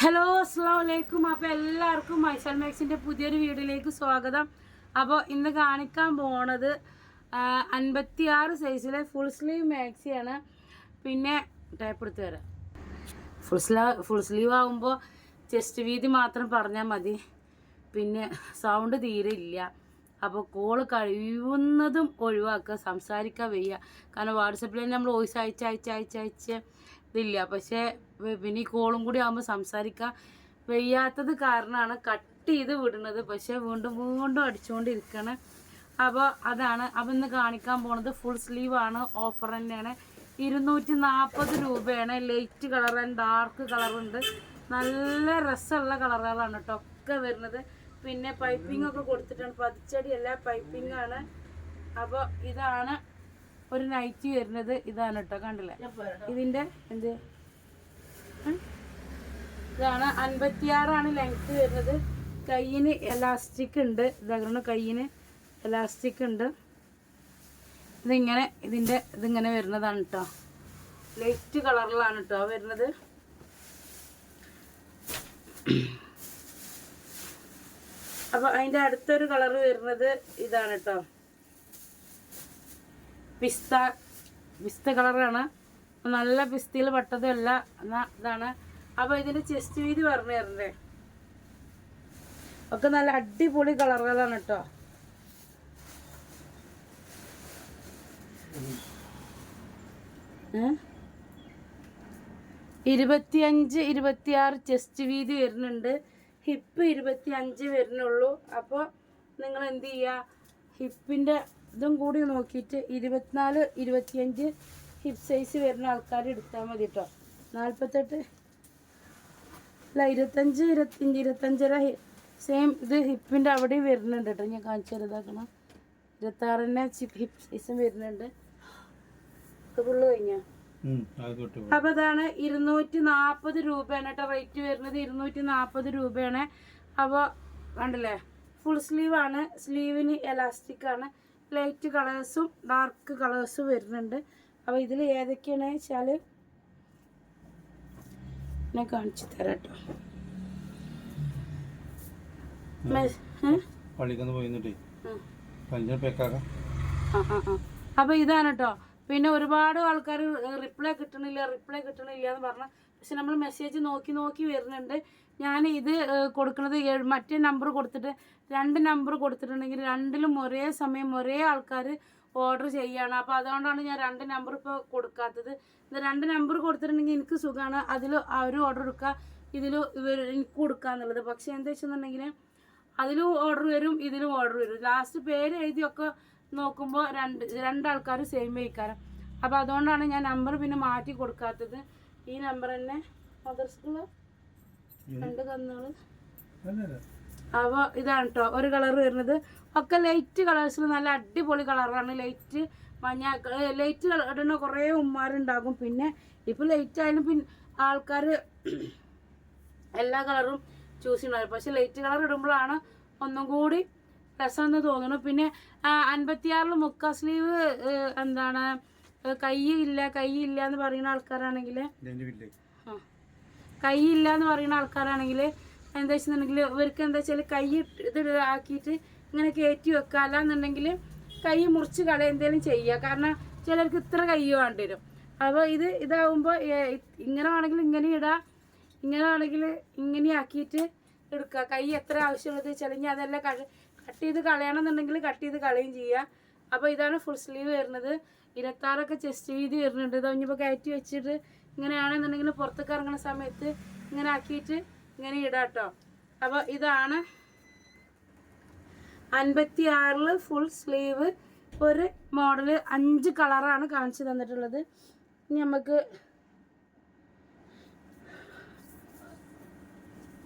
Hello അസ്സാം വലൈക്കും അപ്പോൾ എല്ലാവർക്കും മൈസൽ മാക്സിന്റെ പുതിയൊരു വീഡിയോയിലേക്ക് സ്വാഗതം. അപ്പോൾ ഇന്ന് കാണിക്കാൻ പോണത് അൻപത്തി ആറ് സൈസിലെ ഫുൾ സ്ലീവ് മാക്സിയാണ് പിന്നെ ടൈപ്പ് എടുത്ത് തരാം. ഫുൾ സ്ലാ ഫുൾ സ്ലീവ് ആകുമ്പോൾ ചെസ്റ്റ് വീതി മാത്രം പറഞ്ഞാൽ മതി. പിന്നെ സൗണ്ട് തീരെ ഇല്ല. അപ്പോൾ കോൾ കഴിയുന്നതും ഒഴിവാക്കുക സംസാരിക്കാൻ വയ്യ. കാരണം വാട്സപ്പിൽ തന്നെ നമ്മൾ വോയിസ് അയച്ച് അയച്ച് അയച്ച് അയച്ച് ഇതില്ല. പക്ഷേ പിന്നെ ഈ കോളും കൂടി ആകുമ്പോൾ സംസാരിക്കാൻ വയ്യാത്തത് കാരണമാണ് കട്ട് ചെയ്ത് വിടുന്നത്. പക്ഷേ വീണ്ടും വീണ്ടും അടിച്ചുകൊണ്ടിരിക്കണം അപ്പോൾ അതാണ്. അപ്പം ഇന്ന് കാണിക്കാൻ പോണത് ഫുൾ സ്ലീവ് ആണ്. ഓഫർ തന്നെയാണ്. ഇരുന്നൂറ്റി നാൽപ്പത് രൂപയാണ് ലൈറ്റ് കളർ ആൻഡ് ഡാർക്ക് കളറുണ്ട് നല്ല രസമുള്ള കളറുകളാണ് കേട്ടോ ഒക്കെ വരുന്നത്. പിന്നെ പൈപ്പിംഗ് ഒക്കെ കൊടുത്തിട്ടാണ്. പതിച്ചടിയല്ല പൈപ്പിംഗ് ആണ്. അപ്പോൾ ഇതാണ് ഒരു നൈറ്റി വരുന്നത് ഇതാണ് കേട്ടോ കണ്ടില്ലേ? ഇതിന്റെ എന്ത്? ഇതാണ് അൻപത്തിയാറാണ് ലെങ്ത് വരുന്നത്. കയ്യിന് എലാസ്റ്റിക് ഉണ്ട്. ഇതാകണം കയ്യിന് എലാസ്റ്റിക് ഉണ്ട്. ഇതിങ്ങനെ ഇതിന്റെ ഇതിങ്ങനെ വരുന്നതാണ് കേട്ടോ ലൈറ്റ് കളറിലാണ് കേട്ടോ വരുന്നത്. അപ്പോൾ അതിന്റെ അടുത്തൊരു കളർ വരുന്നത് ഇതാണ് കേട്ടോ പിസ്ത പിസ്ത കളറാണ്. നല്ല പിസ്തയിൽ പെട്ടതല്ല എന്നാ ഇതാണ്. അപ്പോൾ ഇതിന്റെ ചെസ്റ്റ് വീതി പറഞ്ഞു തരണ്ടേ? ഒക്കെ നല്ല അടിപൊളി കളറുകളാണ് കേട്ടോ. ഏ? ഇരുപത്തിയഞ്ച് ഇരുപത്തിയാറ് ചെസ്റ്റ് വീതി വരുന്നുണ്ട്. ഹിപ്പ് ഇരുപത്തി അഞ്ച് വരുന്നുള്ളൂ. അപ്പോൾ നിങ്ങൾ എന്ത് ചെയ്യുക ഹിപ്പിന്റെ ഇതും കൂടി നോക്കിയിട്ട് ഇരുപത്തിനാല് ഇരുപത്തിയഞ്ച് ഹിപ് സൈസ് വരുന്ന ആൾക്കാർ എടുത്താൽ മതി കേട്ടോ നാൽപ്പത്തെട്ട് അല്ല ഇരുപത്തഞ്ച് ഇരുപത്തിയഞ്ച് ഇരുപത്തഞ്ചര സെയിം ഇത് ഹിപ്പിന്റെ അവിടെയും വരുന്നുണ്ട് കേട്ടോ ഞാൻ കാണിച്ചു ചെറുതാക്കണം ഇരുപത്താറിന് ഹിപ്പ് സൈസും വരുന്നുണ്ട്. ഫുള്ള് കഴിഞ്ഞോ? അപ്പൊ അതാണ് ഇരുന്നൂറ്റി നാൽപ്പത് രൂപയാണ് കേട്ടോ റേറ്റ് വരുന്നത്. ഇരുന്നൂറ്റി നാൽപ്പത് രൂപയാണ്. അപ്പോൾ കണ്ടില്ലേ? ഫുൾ സ്ലീവ് ആണ്. സ്ലീവിന് എലാസ്റ്റിക് ആണ്. ലൈറ്റ് കളേഴ്സും ഡാർക്ക് കളേഴ്സും വരുന്നുണ്ട്. അപ്പോൾ ഇതിൽ ഏതൊക്കെയാണ് വെച്ചാൽ ഞാൻ കാണിച്ചു തരാം കേട്ടോ അപ്പൊ? പള്ളിക്കൊന്ന് പോയിന്നിട്ടേ അപ്പോൾ ഇതാണ് കേട്ടോ പിന്നെ ഒരുപാട് ആൾക്കാർ റിപ്ലൈ കിട്ടണില്ല റിപ്ലൈ കിട്ടണില്ല എന്ന് പറഞ്ഞ പക്ഷെ നമ്മൾ മെസ്സേജ് നോക്കി നോക്കി വരുന്നുണ്ട്. ഞാൻ ഇത് കൊടുക്കുന്നത് മറ്റേ നമ്പർ കൊടുത്തിട്ട് രണ്ട് നമ്പർ കൊടുത്തിട്ടുണ്ടെങ്കിൽ രണ്ടിലും ഒരേ സമയം ഒരേ ആൾക്കാർ ഓർഡർ ചെയ്യുകയാണ് അപ്പോൾ അതുകൊണ്ടാണ് ഞാൻ രണ്ട് നമ്പർ ഇപ്പോൾ കൊടുക്കാത്തത്. ഇത് രണ്ട് നമ്പർ കൊടുത്തിട്ടുണ്ടെങ്കിൽ എനിക്ക് സുഖമാണ് അതിൽ അവർ ഓർഡർ എടുക്കുക. ഇതിൽ ഇവർ എനിക്ക് കൊടുക്കുക എന്നുള്ളത്. പക്ഷേ എന്താ വെച്ചെന്നുണ്ടെങ്കിൽ അതിലും ഓർഡർ വരും ഇതിലും ഓർഡർ വരും. ലാസ്റ്റ് പേര് എഴുതിയൊക്കെ നോക്കുമ്പോൾ രണ്ട് രണ്ടാൾക്കാർ സെയിം വയ്ക്കാരം അപ്പോൾ അതുകൊണ്ടാണ് ഞാൻ നമ്പർ പിന്നെ മാറ്റി കൊടുക്കാത്തത്. ഈ നമ്പർ തന്നെ മദർസ്കുള്ള രണ്ട് കന്നുകൾ അപ്പോൾ ഇതാണ് കേട്ടോ ഒരു കളർ വരുന്നത്. ഒക്കെ ലൈറ്റ് കളേഴ്സിൽ നല്ല അടിപൊളി കളറാണ് ലൈറ്റ് മഞ്ഞ ലൈറ്റ് ഇടുന്ന കുറേ ഉമ്മാരുണ്ടാകും പിന്നെ ഇപ്പോൾ ലൈറ്റ് ആയാലും പിന്നെ ആൾക്കാർ എല്ലാ കളറും ചൂസ് ചെയ്യണത് പക്ഷെ ലൈറ്റ് കളർ ഇടുമ്പോഴാണ് ഒന്നും കൂടി രസമെന്ന് തോന്നുന്നു. പിന്നെ അൻപത്തിയാറിൽ മുക്കാ സ്ലീവ് എന്താണ് കൈ ഇല്ല കൈ ഇല്ല എന്ന് പറയുന്ന ആൾക്കാരാണെങ്കിൽ ആ. കൈ ഇല്ല എന്ന് പറയുന്ന ആൾക്കാരാണെങ്കിൽ എന്താ വെച്ചിട്ടുണ്ടെങ്കിൽ ഇവർക്ക് എന്താ വെച്ചാൽ കൈ ഇത് ആക്കിയിട്ട് ഇങ്ങനെ കയറ്റി വെക്കുക. അല്ലാന്നുണ്ടെങ്കിൽ കൈ മുറിച്ച് കള എന്തെങ്കിലും ചെയ്യുക. കാരണം ചിലർക്ക് ഇത്ര കൈ വേണ്ടി വരും. അപ്പോൾ ഇത് ഇതാവുമ്പോൾ ഇങ്ങനെ വേണമെങ്കിൽ ഇങ്ങനെ ഇടാം. ഇങ്ങനെ ആണെങ്കിൽ ഇങ്ങനെ ആക്കിയിട്ട് എടുക്കുക. കൈ എത്ര ആവശ്യമുള്ളത് വെച്ചാൽ അതെല്ലാം കട്ട് കട്ട് ചെയ്ത് കളയണമെന്നുണ്ടെങ്കിൽ കട്ട് ചെയ്ത് കളയും ചെയ്യുക. അപ്പോൾ ഇതാണ് ഫുൾ സ്ലീവ് വരുന്നത്. ഇരുപത്താറൊക്കെ ചെസ്റ്റ് വീതി വരുന്നുണ്ട്. ഇതാ ഇനിയിപ്പോൾ കയറ്റി വെച്ചിട്ട് ഇങ്ങനെയാണെന്നുണ്ടെങ്കിൽ പുറത്തേക്ക് ഇറങ്ങുന്ന സമയത്ത് ഇങ്ങനെ ആക്കിയിട്ട് ഇങ്ങനെ ഇടാം കേട്ടോ അപ്പോൾ ഇതാണ് അൻപത്തി ആറിൽ ഫുൾ സ്ലീവ് ഒരു മോഡൽ അഞ്ച് കളറാണ് കാണിച്ചു തന്നിട്ടുള്ളത്. ഇനി നമുക്ക്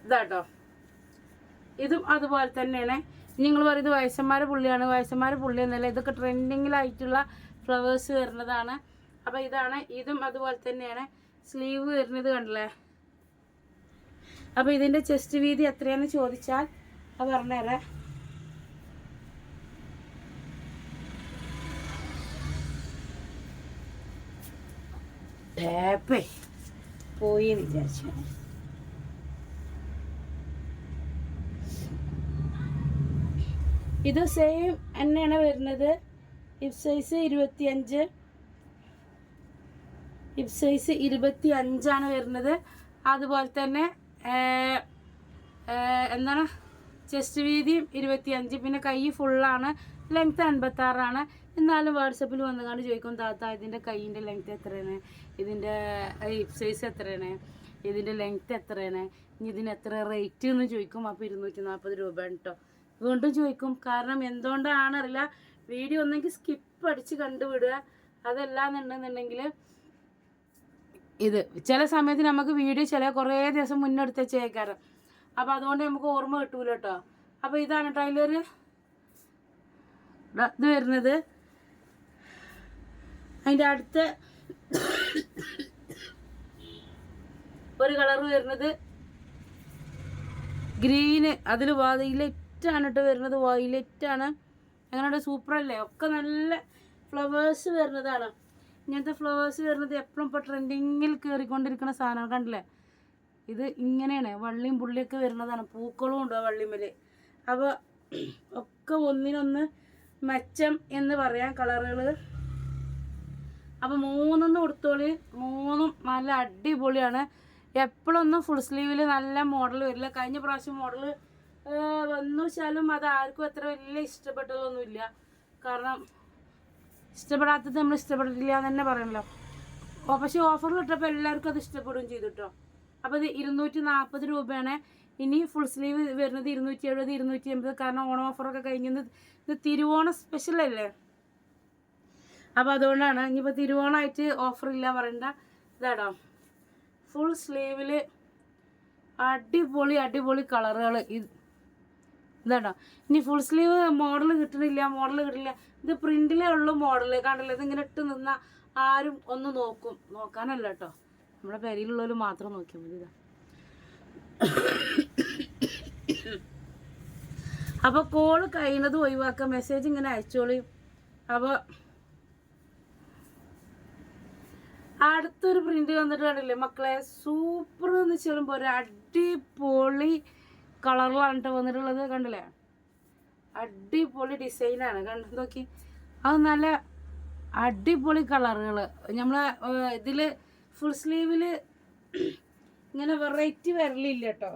ഇതാട്ടോ. ഇതും അതുപോലെ തന്നെയാണ്. നിങ്ങൾ പറയുന്നത് വയസ്സന്മാരെ പുള്ളിയാണ്. വയസ്സന്മാരെ പുള്ളി എന്നല്ല ഇതൊക്കെ ട്രെൻഡിങ്ങിലായിട്ടുള്ള ഫ്ലവേഴ്സ് വരുന്നതാണ്. അപ്പോൾ ഇതാണ് ഇതും അതുപോലെ തന്നെയാണ്. സ്ലീവ് വരുന്നത് കണ്ടില്ലേ? അപ്പോൾ ഇതിന്റെ ചെസ്റ്റ് വീതി എത്രയാന്ന് ചോദിച്ചാൽ അത് പറഞ്ഞുതരാം ടേപ്പേ പോയി വിചാരിച്ചു. ഇത് സെയിം തന്നെയാണ് വരുന്നത്. ഇഫ് സൈസ് ഇരുപത്തി അഞ്ച് ഇഫ് സൈസ് ഇരുപത്തി അഞ്ചാണ് വരുന്നത്. അതുപോലെ തന്നെ എന്താണ്? ചെസ്റ്റ് വീതിയും ഇരുപത്തിയഞ്ച്. പിന്നെ കൈ ഫുള്ളാണ് ലെങ്ത്ത് അൻപത്താറാണ്. എന്നാലും വാട്സപ്പിൽ വന്നുകൊണ്ട് ചോദിക്കും താത്ത ഇതിന്റെ കൈയിന്റെ ലെങ്ത്ത് എത്രയാണ്? ഇതിന്റെ ഹിപ് സൈസ് എത്രയാണ്? ഇതിന്റെ ലെങ്ത്ത് എത്രയാണ്? ഇനി ഇതിന് എത്ര റേറ്റ് എന്ന് ചോദിക്കും. അപ്പോൾ ഇരുന്നൂറ്റി നാൽപ്പത് രൂപയാണ് കേട്ടോ വീണ്ടും ചോദിക്കും കാരണം എന്തുകൊണ്ടാണറിയില്ല വീഡിയോ ഒന്നെങ്കിൽ സ്കിപ്പ് അടിച്ച് കണ്ടുവിടുക. അതല്ലാന്നുണ്ടെന്നുണ്ടെങ്കിൽ ഇത് ചില സമയത്ത് നമുക്ക് വീഡിയോ ചില കുറേ ദിവസം മുന്നെടുത്ത് വെച്ചേക്കാറ്. അപ്പോൾ അതുകൊണ്ട് നമുക്ക് ഓർമ്മ കിട്ടൂല കേട്ടോ. അപ്പോൾ ഇതാണ് കേട്ടോ അതിലൊരു ഇത് വരുന്നത്. അതിന്റെ അടുത്ത ഒരു കളർ വരുന്നത് ഗ്രീന്. അതിൽ വൈലറ്റ് ആണ് കേട്ടോ വരുന്നത്. വൈലറ്റ് ആണ് അങ്ങനെ സൂപ്പർ അല്ലേ ഒക്കെ നല്ല ഫ്ലവേഴ്സ് വരുന്നതാണ്. ഇങ്ങനത്തെ ഫ്ലവേഴ്സ് വരുന്നത് എപ്പോഴും ഇപ്പോൾ ട്രെൻഡിങ്ങിൽ കയറിക്കൊണ്ടിരിക്കുന്ന സാധനം കണ്ടില്ലേ? ഇത് ഇങ്ങനെയാണ്. വള്ളിയും പുള്ളിയൊക്കെ വരുന്നതാണ്. പൂക്കളും ഉണ്ട് ആ വള്ളിമേൽ അപ്പോൾ ഒക്കെ ഒന്നിനൊന്ന് മെച്ചം എന്ന് പറയാം കളറുകൾ അപ്പോൾ മൂന്നൊന്ന് കൊടുത്തോളി. മൂന്നും നല്ല അടിപൊളിയാണ്. എപ്പോഴൊന്നും ഫുൾ സ്ലീവിൽ നല്ല മോഡൽ വരില്ല. കഴിഞ്ഞ പ്രാവശ്യം മോഡൽ വന്നു വെച്ചാലും അത് ആർക്കും അത്ര വലിയ ഇഷ്ടപ്പെട്ടതൊന്നുമില്ല. കാരണം ഇഷ്ടപ്പെടാത്തത് നമ്മൾ ഇഷ്ടപ്പെട്ടില്ല എന്ന് തന്നെ പറയണല്ലോ. ഓ പക്ഷേ ഓഫറിൽ ഇട്ടപ്പോൾ എല്ലാവർക്കും അത് ഇഷ്ടപ്പെടുകയും ചെയ്തു കേട്ടോ അപ്പോൾ ഇത് ഇരുന്നൂറ്റി നാൽപ്പത് രൂപയാണ്. ഇനി ഫുൾ സ്ലീവ് വരുന്നത് ഇരുന്നൂറ്റി എഴുപത് ഇരുന്നൂറ്റി എൺപത് കാരണം ഓണം ഓഫറൊക്കെ കഴിഞ്ഞത് ഇത് തിരുവോണ സ്പെഷ്യൽ അല്ലേ? അപ്പോൾ അതുകൊണ്ടാണ് ഇനിയിപ്പോൾ തിരുവോണമായിട്ട് ഓഫർ ഇല്ല പറയണ്ട. ഇതാടോ. ഫുൾ സ്ലീവിൽ അടിപൊളി അടിപൊളി കളറുകൾ ഇത് ഇതാട്ടോ ഇനി ഫുൾ സ്ലീവ് മോഡൽ കിട്ടണില്ല മോഡൽ കിട്ടില്ല ഇത് പ്രിന്റിലേ ഉള്ളൂ മോഡൽ കാണില്ല ഇതിങ്ങനെ ഇട്ട് നിന്നാൽ ആരും ഒന്ന് നോക്കും. നോക്കാനല്ല കേട്ടോ. നമ്മുടെ പെരയിലുള്ളവർ മാത്രം നോക്കിയാൽ മതി ഇതാ. അപ്പോൾ കോൾ കഴിയുന്നത് ഒഴിവാക്കുക മെസ്സേജ് ഇങ്ങനെ അയച്ചോളി. അപ്പോൾ അടുത്തൊരു പ്രിന്റ് വന്നിട്ട് കണ്ടില്ലേ? മക്കളെ സൂപ്പർ എന്ന് വെച്ചാലും ഒരു അടിപൊളി കളറിലാണ് വന്നിട്ടുള്ളത് കണ്ടില്ലേ? അടിപൊളി ഡിസൈനാണ് കണ്ടു? നോക്കി. അത് നല്ല അടിപൊളി കളറുകൾ നമ്മൾ ഇതിൽ ഫുൾ സ്ലീവിൽ ഇങ്ങനെ വെറൈറ്റി വരലില്ല കേട്ടോ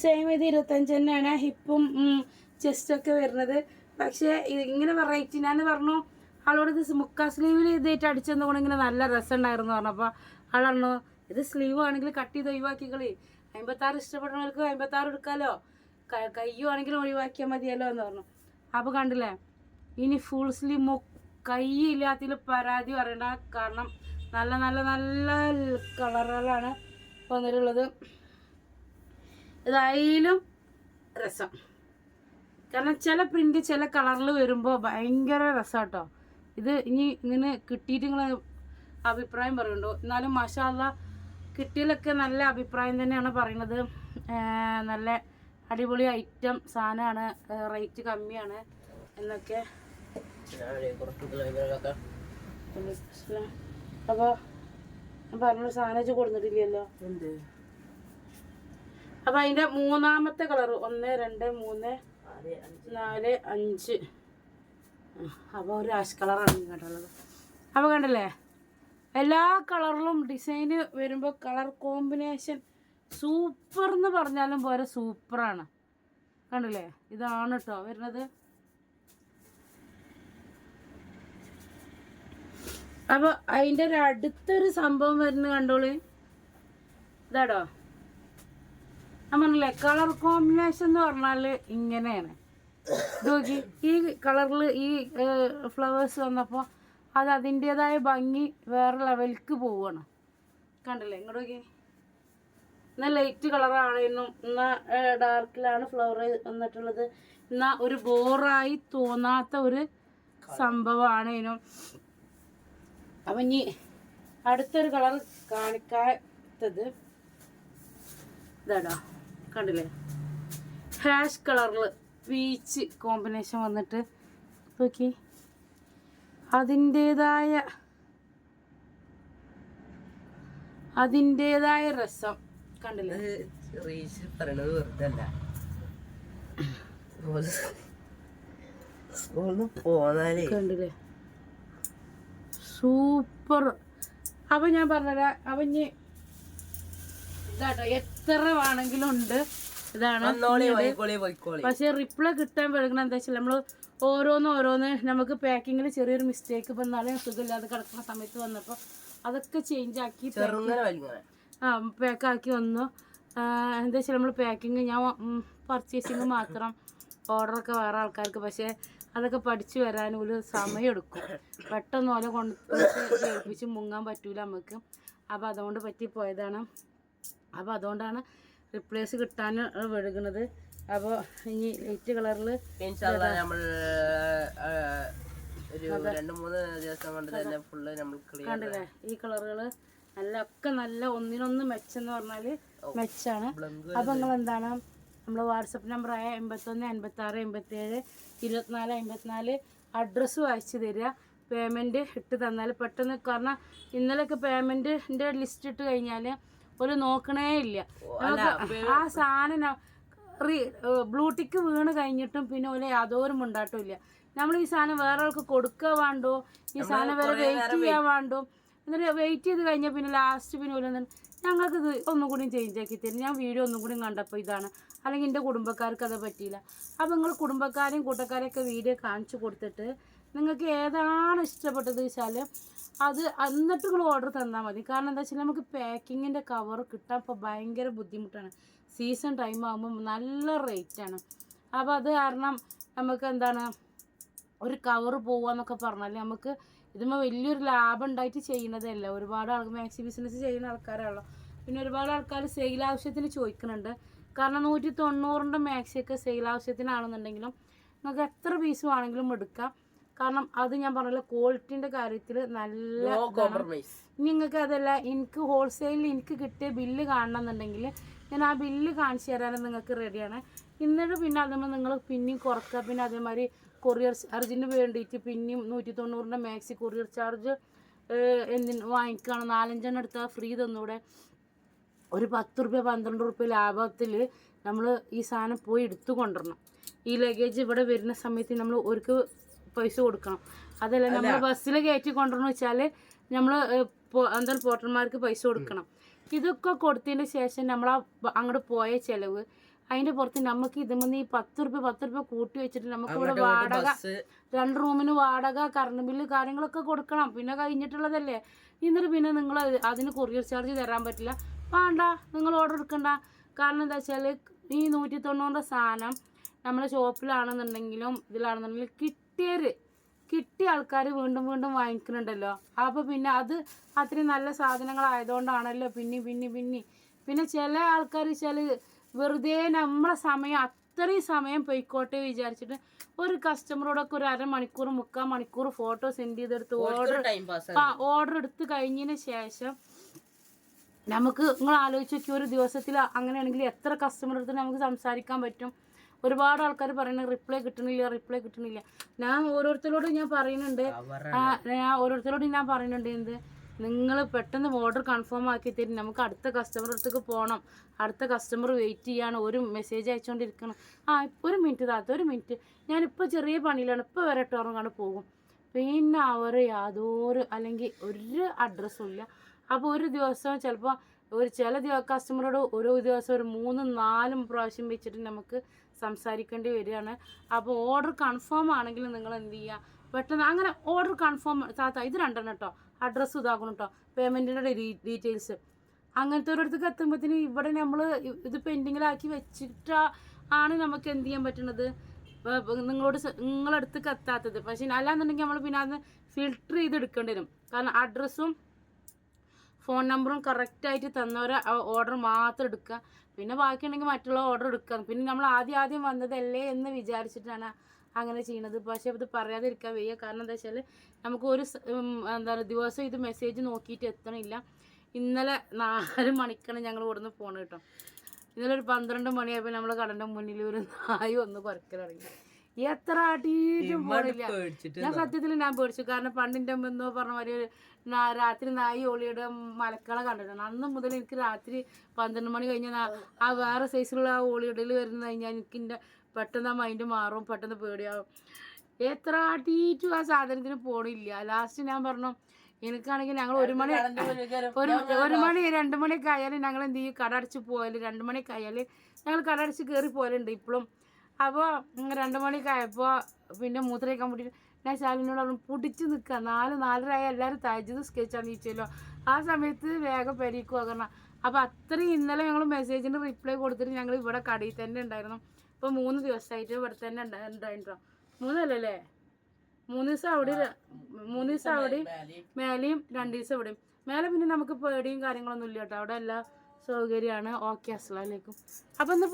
സെയിം ഇത് ഇരുപത്തഞ്ച് തന്നെയാണ്. ഹിപ്പും ചെസ്റ്റൊക്കെ വരുന്നത്. പക്ഷേ ഇങ്ങനെ വെറൈറ്റി ഞാൻ പറഞ്ഞു ആളോട് ഇത് മുക്കാ സ്ലീവിൽ ഇതായിട്ട് അടിച്ചെന്നുകൊണ്ട് ഇങ്ങനെ നല്ല രസമുണ്ടായിരുന്നു പറഞ്ഞപ്പോൾ ആളാണോ ഇത് സ്ലീവ് ആണെങ്കിൽ കട്ട് ചെയ്ത് ഒഴിവാക്കി ഒഴിവാക്കിക്കളി. അമ്പത്താറ് ഇഷ്ടപ്പെടുന്നവർക്ക് അമ്പത്താറ് എടുക്കാമല്ലോ കയ്യും ആണെങ്കിലും ഒഴിവാക്കിയാൽ മതിയല്ലോ എന്ന് പറഞ്ഞു. അപ്പോൾ കണ്ടില്ലേ? ഇനി ഫുൾ സ്ലീവ് മൊ കൈ ഇല്ലാത്തതിൽ പരാതി പറയണ്ട. കാരണം നല്ല നല്ല നല്ല കളറുകളാണ് വന്നിട്ടുള്ളത്. ഇതായാലും രസം. കാരണം ചില പ്രിന്റ് ചില കളറിൽ വരുമ്പോൾ ഭയങ്കര രസമാട്ടോ ഇത് ഇനി ഇങ്ങനെ കിട്ടിയിട്ട് നിങ്ങൾ അഭിപ്രായം പറയുന്നുണ്ടോ എന്നാലും മഷാല്ല കിട്ടിയതിലൊക്കെ നല്ല അഭിപ്രായം തന്നെയാണ് പറയുന്നത് നല്ല അടിപൊളി ഐറ്റം സാധനമാണ് റേറ്റ് കമ്മിയാണ് എന്നൊക്കെ. അപ്പോൾ ഞാൻ പറഞ്ഞ സാധനം വെച്ച് കൊടുത്തിട്ടില്ലല്ലോ? അപ്പൊ അതിന്റെ മൂന്നാമത്തെ കളർ ഒന്ന് രണ്ട് മൂന്ന് നാല് അഞ്ച്. അപ്പോൾ ഒരു ആഷ് കളറാണ് കേട്ടുള്ളത് അപ്പോൾ കണ്ടല്ലേ? എല്ലാ കളറിലും ഡിസൈന് വരുമ്പോൾ കളർ കോമ്പിനേഷൻ സൂപ്പർ എന്ന് പറഞ്ഞാലും പോരെ സൂപ്പറാണ് കണ്ടില്ലേ? ഇതാണ് കേട്ടോ വരുന്നത്. അപ്പോൾ അതിന്റെ ഒരു അടുത്തൊരു സംഭവം വരുന്നത് കണ്ടോളി? ഇതാടോ? ഞാൻ പറഞ്ഞില്ലേ കളർ കോമ്പിനേഷൻ എന്ന് പറഞ്ഞാൽ ഇങ്ങനെയാണ്. നോക്കി. ഈ കളറിൽ ഈ ഫ്ലവേഴ്സ് വന്നപ്പോൾ അത് അതിന്റെതായ ഭംഗി വേറെ ലെവലിക്ക് പോവുകയാണ് കണ്ടില്ലേ? ഇങ്ങോട്ട് നോക്കി. എന്നാൽ ലൈറ്റ് കളറാണെന്നും എന്നാൽ ഡാർക്കിലാണ് ഫ്ലവർ വന്നിട്ടുള്ളത്. എന്നാൽ ഒരു ബോറായി തോന്നാത്ത ഒരു സംഭവമാണേനും അപ്പം ഇനി അടുത്തൊരു കളർ കാണിക്കാത്തത് ഇതാടാ കണ്ടില്ലേ? ഹാഷ് കളറിൽ പീച്ച് കോമ്പിനേഷൻ വന്നിട്ട് നോക്കി. അതിന്റേതായ അതിന്റെതായ രസം കണ്ടില്ലേ? റീച്ച് പറയണത് വെറുതെ അല്ല സ്കൂളിൽ പോന്നാലേ. കണ്ടില്ലേ? സൂപ്പർ. അപ്പൊ ഞാൻ പറഞ്ഞുതരാം അപ്പൊ ഇനി ഇതാട്ടോ എത്ര വേണമെങ്കിലും ഉണ്ട്. ഇതാണ് പക്ഷെ റിപ്ലൈ കിട്ടാൻ വഴുകണ എന്താ വെച്ചാൽ നമ്മൾ ഓരോന്ന് ഓരോന്ന് നമുക്ക് പാക്കിങ്ങിൽ ചെറിയൊരു മിസ്റ്റേക്ക് ഇപ്പം എന്നാലും സുഖമില്ലാതെ കിടക്കുന്ന സമയത്ത് വന്നപ്പോൾ അതൊക്കെ ചേഞ്ച് ആക്കി ആ പാക്ക് ആ പാക്കാക്കി വന്നു. എന്താ വെച്ചാൽ നമ്മൾ പാക്കിങ് ഞാൻ പർച്ചേസിങ് മാത്രം ഓർഡറൊക്കെ വേറെ ആൾക്കാർക്ക്. പക്ഷേ അതൊക്കെ പഠിച്ചു വരാൻ ഒരു സമയം എടുക്കും. പെട്ടെന്ന് ഓല കൊണ്ട് ഏൽപ്പിച്ച് മുങ്ങാൻ പറ്റൂല നമുക്ക് അപ്പോൾ അതുകൊണ്ട് പറ്റിപ്പോയതാണ്. അപ്പോൾ അതുകൊണ്ടാണ് റിപ്ലേസ് കിട്ടാൻ വഴുകുന്നത് അപ്പോൾ ഇനി ലൈറ്റ് കളറിൽ നമ്മൾ ഒരു രണ്ട് മൂന്ന് ദിവസം കൊണ്ട് തന്നെ ഫുള്ള് നമ്മൾ കണ്ടില്ലേ? ഈ കളറുകൾ നല്ല ഒക്കെ നല്ല ഒന്നിനൊന്ന് മെച്ചെന്ന് പറഞ്ഞാൽ മെച്ചാണ് അപ്പൊ അപ്പോൾ നിങ്ങൾ എന്താണ് നമ്മൾ വാട്സപ്പ് നമ്പറായ എൺപത്തൊന്ന് എൺപത്താറ് എൺപത്തേഴ് ഇരുപത്തിനാല് അമ്പത്തിനാല് അഡ്രസ്സ് വായിച്ചു തരിക. പേയ്മെന്റ് ഇട്ട് തന്നാൽ പെട്ടെന്ന് കാരണം ഇന്നലെയൊക്കെ പേയ്മെന്റിന്റെ ലിസ്റ്റ് ഇട്ട് കഴിഞ്ഞാൽ ഒരു നോക്കണേ ഇല്ല. ആ സാധനം ബ്ലൂട്ടിക്ക് വീണ് കഴിഞ്ഞിട്ടും പിന്നെ ഒരു യാതൊരു ഉണ്ടാട്ടും ഇല്ല. നമ്മൾ ഈ സാധനം വേറെ ആൾക്ക് കൊടുക്കുക വേണ്ടോ? ഈ സാധനം വേറെ വെയിറ്റ് ചെയ്യാൻ വേണ്ടോ? എന്നിട്ട് വെയിറ്റ് ചെയ്ത് കഴിഞ്ഞാൽ പിന്നെ ലാസ്റ്റ് പിന്നെ ഒരു ഞങ്ങൾക്ക് ഇത് ഒന്നും കൂടി ചേഞ്ച് ആക്കി തരും. ഞാൻ വീഡിയോ ഒന്നും കൂടി കണ്ടപ്പോൾ ഇതാണ്. അല്ലെങ്കിൽ എന്റെ കുടുംബക്കാർക്ക് അത് പറ്റിയില്ല. അപ്പോൾ നിങ്ങൾ കുടുംബക്കാരെയും കൂട്ടക്കാരെയൊക്കെ വീഡിയോ കാണിച്ചു കൊടുത്തിട്ട് നിങ്ങൾക്ക് ഏതാണ് ഇഷ്ടപ്പെട്ടത് വെച്ചാൽ അത് എന്നിട്ട് നിങ്ങൾ ഓർഡർ തന്നാൽ മതി. കാരണം എന്താ വെച്ചാൽ നമുക്ക് പാക്കിങ്ങിന്റെ കവർ കിട്ടാൻ ഇപ്പോൾ ഭയങ്കര ബുദ്ധിമുട്ടാണ്. സീസൺ ടൈം ആകുമ്പോൾ നല്ല റേറ്റാണ് അപ്പോൾ അത് കാരണം നമുക്ക് എന്താണ് ഒരു കവർ പോവാന്നൊക്കെ പറഞ്ഞാൽ നമുക്ക് ഇതുമ്പോൾ വലിയൊരു ലാഭം ഉണ്ടായിട്ട് ചെയ്യുന്നതല്ല. ഒരുപാട് ആൾ മാക്സി ബിസിനസ് ചെയ്യുന്ന ആൾക്കാരാണല്ലോ. പിന്നെ ഒരുപാട് ആൾക്കാർ സെയിൽ ആവശ്യത്തിന് ചോദിക്കുന്നുണ്ട് കാരണം നൂറ്റി തൊണ്ണൂറിന്റെ മാക്സിയൊക്കെ സെയിൽ ആവശ്യത്തിനാണെന്നുണ്ടെങ്കിലും നിങ്ങൾക്ക് എത്ര പീസ് വേണമെങ്കിലും എടുക്കാം. കാരണം അത് ഞാൻ പറഞ്ഞല്ലോ ക്വാളിറ്റിന്റെ കാര്യത്തിൽ നല്ല കോംപ്രമൈസ് നിങ്ങൾക്ക് അതല്ല എനിക്ക് ഹോൾസെയിലിൽ എനിക്ക് കിട്ടിയ ബില്ല് കാണണം എന്നുണ്ടെങ്കിൽ ഞാൻ ആ ബില്ല് കാണിച്ചു തരാനും നിങ്ങൾക്ക് റെഡിയാണ് എന്നിട്ട് പിന്നെ അതുമ്പോൾ നിങ്ങൾ പിന്നെയും കുറക്കുക. പിന്നെ അതേമാതിരി കൊറിയർ ചാർജിന് വേണ്ടിയിട്ട് പിന്നെയും നൂറ്റി തൊണ്ണൂറിന്റെ മാക്സി കൊറിയർ ചാർജ് എന്തിന് വാങ്ങിക്കുകയാണ് നാലഞ്ചെണ്ണം എടുത്താൽ ഫ്രീ തന്നൂടെ. ഒരു പത്ത് റുപ്യ പന്ത്രണ്ട് റുപ്യ ലാഭത്തിൽ നമ്മൾ ഈ സാധനം പോയി എടുത്തു കൊണ്ടുവരണം. ഈ ലഗേജ് ഇവിടെ വരുന്ന സമയത്ത് നമ്മൾ ഒരുക്ക് പൈസ കൊടുക്കണം. അതല്ല നമ്മൾ ബസ്സിൽ കയറ്റി കൊണ്ടുവരണം വെച്ചാൽ നമ്മൾ എന്താണ് പോർട്ടർമാർക്ക് പൈസ കൊടുക്കണം. ഇതൊക്കെ കൊടുത്തതിന് ശേഷം നമ്മൾ ആ അങ്ങോട്ട് പോയ ചിലവ് അതിന്റെ പുറത്ത് നമുക്ക് ഇതുമെന്ന് ഈ പത്ത് റുപ്യ പത്ത് റുപ്യ കൂട്ടി വെച്ചിട്ട് നമുക്ക് ഇവിടെ വാടക രണ്ട് റൂമിന് വാടക കറണ്ട് ബില്ല് കാര്യങ്ങളൊക്കെ കൊടുക്കണം. പിന്നെ കഴിഞ്ഞിട്ടുള്ളതല്ലേ. എന്നിട്ട് പിന്നെ നിങ്ങൾ അതിന് കൊറിയർ ചാർജ് തരാൻ പറ്റില്ല. വേണ്ട നിങ്ങൾ ഓർഡർ എടുക്കണ്ട. കാരണം എന്താ വെച്ചാൽ ഈ നൂറ്റി തൊണ്ണൂറിന്റെ സാധനം നമ്മളെ ഷോപ്പിലാണെന്നുണ്ടെങ്കിലും ഇതിലാണെന്നുണ്ടെങ്കിലും കിട്ടിയവർ കിട്ടിയ ആൾക്കാർ വീണ്ടും വീണ്ടും വാങ്ങിക്കുന്നുണ്ടല്ലോ. അപ്പോൾ പിന്നെ അത് അത്രയും നല്ല സാധനങ്ങളായതുകൊണ്ടാണല്ലോ പിന്നെ പിന്നെ പിന്നെ. പിന്നെ ചില ആൾക്കാർ ചില വെറുതെ നമ്മളെ സമയം അത്രയും സമയം പോയിക്കോട്ടെ വിചാരിച്ചിട്ട് ഒരു കസ്റ്റമറോടൊക്കെ ഒരു അരമണിക്കൂർ മുക്കാൽ മണിക്കൂർ ഫോട്ടോ സെൻഡ് ചെയ്തെടുത്ത് ഓർഡർ ആ ഓർഡർ എടുത്ത് കഴിഞ്ഞതിന് ശേഷം നമുക്ക് നിങ്ങൾ ആലോചിച്ച് ഒരു ദിവസത്തിൽ അങ്ങനെയാണെങ്കിൽ എത്ര കസ്റ്റമർ അടുത്ത് നമുക്ക് സംസാരിക്കാൻ പറ്റും? ഒരുപാട് ആൾക്കാർ പറയുന്നത് റിപ്ലൈ കിട്ടണില്ല റിപ്ലൈ കിട്ടണില്ല. ഞാൻ ഓരോരുത്തരോടും ഞാൻ പറയുന്നുണ്ട്. ഞാൻ ഓരോരുത്തരോടും ഞാൻ പറയുന്നുണ്ട് എന്ത്? നിങ്ങൾ പെട്ടെന്ന് ഓർഡർ കൺഫേം ആക്കി തരും. നമുക്ക് അടുത്ത കസ്റ്റമർ അടുത്തേക്ക് പോകണം അടുത്ത കസ്റ്റമർ വെയിറ്റ് ചെയ്യാണ്. ഒരു മെസ്സേജ് അയച്ചുകൊണ്ടിരിക്കണം ആ ഒരു മിനിറ്റ് താത്ത ഒരു മിനിറ്റ് ഞാനിപ്പോൾ ചെറിയ പണിയിലാണ്. ഇപ്പോൾ വരെ ടോറങ്ങാണ്ട് പോകും. പിന്നെ അവർ യാതൊരു അല്ലെങ്കിൽ ഒരു അഡ്രസ്സും ഇല്ല. അപ്പോൾ ഒരു ദിവസം ചിലപ്പോൾ ഒരു ചില കസ്റ്റമറോട് ഓരോ ദിവസം ഒരു മൂന്നും നാലും പ്രാവശ്യം വെച്ചിട്ട് നമുക്ക് സംസാരിക്കേണ്ടി വരികയാണ്. അപ്പോൾ ഓർഡർ കൺഫേം ആണെങ്കിൽ നിങ്ങൾ എന്ത് ചെയ്യുക പെട്ടെന്ന് അങ്ങനെ ഓർഡർ കൺഫേം താത്ത ഇത് രണ്ടെണ്ണം കേട്ടോ അഡ്രസ്സ് ഇതാക്കണം കേട്ടോ പേയ്മെന്റിന്റെ ഡീറ്റെയിൽസ് അങ്ങനത്തെ ഒരിടത്തേക്ക് എത്തുമ്പോഴത്തേന് ഇവിടെ നമ്മൾ ഇത് പെൻഡിങ്ങിലാക്കി വെച്ചിട്ട് ആണ് നമുക്ക് എന്ത് ചെയ്യാൻ പറ്റുന്നത് നിങ്ങളോട് നിങ്ങളടുത്തേക്ക് എത്താത്തത് പക്ഷേ അല്ലാന്നുണ്ടെങ്കിൽ നമ്മൾ പിന്നെ അത് ഫിൽട്ടർ ചെയ്ത് എടുക്കേണ്ടി വരും. കാരണം അഡ്രസ്സും ഫോൺ നമ്പറും കറക്റ്റായിട്ട് തന്നവരെ ഓർഡർ മാത്രം എടുക്കുക. പിന്നെ ബാക്കിയുണ്ടെങ്കിൽ മറ്റുള്ള ഓർഡർ എടുക്കുക. പിന്നെ നമ്മൾ ആദ്യം ആദ്യം വന്നതല്ലേ എന്ന് വിചാരിച്ചിട്ടാണ് അങ്ങനെ ചെയ്യുന്നത് പക്ഷേ ഇത് പറയാതിരിക്കാൻ വയ്യ. കാരണം എന്താ വെച്ചാൽ നമുക്ക് ഒരു എന്താ ദിവസം ഇത് മെസ്സേജ് നോക്കിയിട്ട് എത്തണില്ല. ഇന്നലെ നാല് മണിക്കാണ് ഞങ്ങൾ ഇവിടുന്ന് പോണത് കേട്ടോ. ഇന്നലെ ഒരു പന്ത്രണ്ട് മണിയായപ്പോൾ നമ്മൾ കടന്റെ മുന്നിൽ ഒരു നായി ഒന്ന് കുറയ്ക്കൽ തുടങ്ങി എത്ര അടിയിലും പോണില്ല. ഞാൻ സത്യത്തിൽ ഞാൻ പേടിച്ചു. കാരണം പണ്ടിന്റെ മുന്നോ പറഞ്ഞ മാതിരി രാത്രി നായി ഒളിയുടെ മലക്കളെ കണ്ടിട്ടുണ്ട്. അന്ന് മുതൽ എനിക്ക് രാത്രി പന്ത്രണ്ട് മണി കഴിഞ്ഞാൽ ആ വേറെ സൈസിലുള്ള ആ ഒളിയിടയിൽ വരുന്ന കഴിഞ്ഞാൽ എനിക്ക് പെട്ടെന്ന് ആ മൈൻഡ് മാറും പെട്ടെന്ന് പേടിയാവും. എത്ര അടിയിട്ടും ആ സാധനത്തിന് പോണില്ല. ലാസ്റ്റ് ഞാൻ പറഞ്ഞു എനിക്കാണെങ്കിൽ ഞങ്ങൾ ഒരു മണി ഒരു ഒരു മണി രണ്ട് മണിയൊക്കെ ആയാലും ഞങ്ങൾ എന്ത് ചെയ്യും? കട അടച്ച് പോയാൽ രണ്ട് മണിയൊക്കെ ആയാൽ ഞങ്ങൾ കട അടച്ച് കയറി പോയാലുണ്ട് ഇപ്പോഴും അപ്പോൾ രണ്ട് മണിയൊക്കെ ആയപ്പോൾ പിന്നെ മൂത്രയ്ക്കാൻ വേണ്ടിയിട്ട് ഞാൻ ശാലിനോട് അവിടെ പൊടിച്ച് നിൽക്കുക നാല് നാലരായ എല്ലാവരും തയ്ച്ചത് സ്കെച്ചാണ് നീച്ചല്ലോ ആ സമയത്ത് വേഗം പെരീക്കുക കാരണം അപ്പോൾ അത്രയും ഇന്നലെ ഞങ്ങൾ മെസ്സേജിന് റിപ്ലൈ കൊടുത്തിട്ട് ഞങ്ങൾ ഇവിടെ കടയിൽ തന്നെ ഉണ്ടായിരുന്നു. ഇപ്പോൾ മൂന്ന് ദിവസമായിട്ട് ഇവിടെ തന്നെ ഉണ്ടായിട്ടുണ്ടോ ഉണ്ടായിട്ടോ. മൂന്നല്ലേ മൂന്ന് ദിവസം അവിടെ മൂന്ന് ദിവസം അവിടെ മേലെയും. രണ്ട് ദിവസം ഇവിടെയും. മേലെ പിന്നെ നമുക്ക് പേടിയും കാര്യങ്ങളൊന്നും ഇല്ല കേട്ടോ. അവിടെ എല്ലാ സൗകര്യമാണ്. ഓക്കെ അസ്സലാമലൈക്കും അപ്പം ഇന്ന്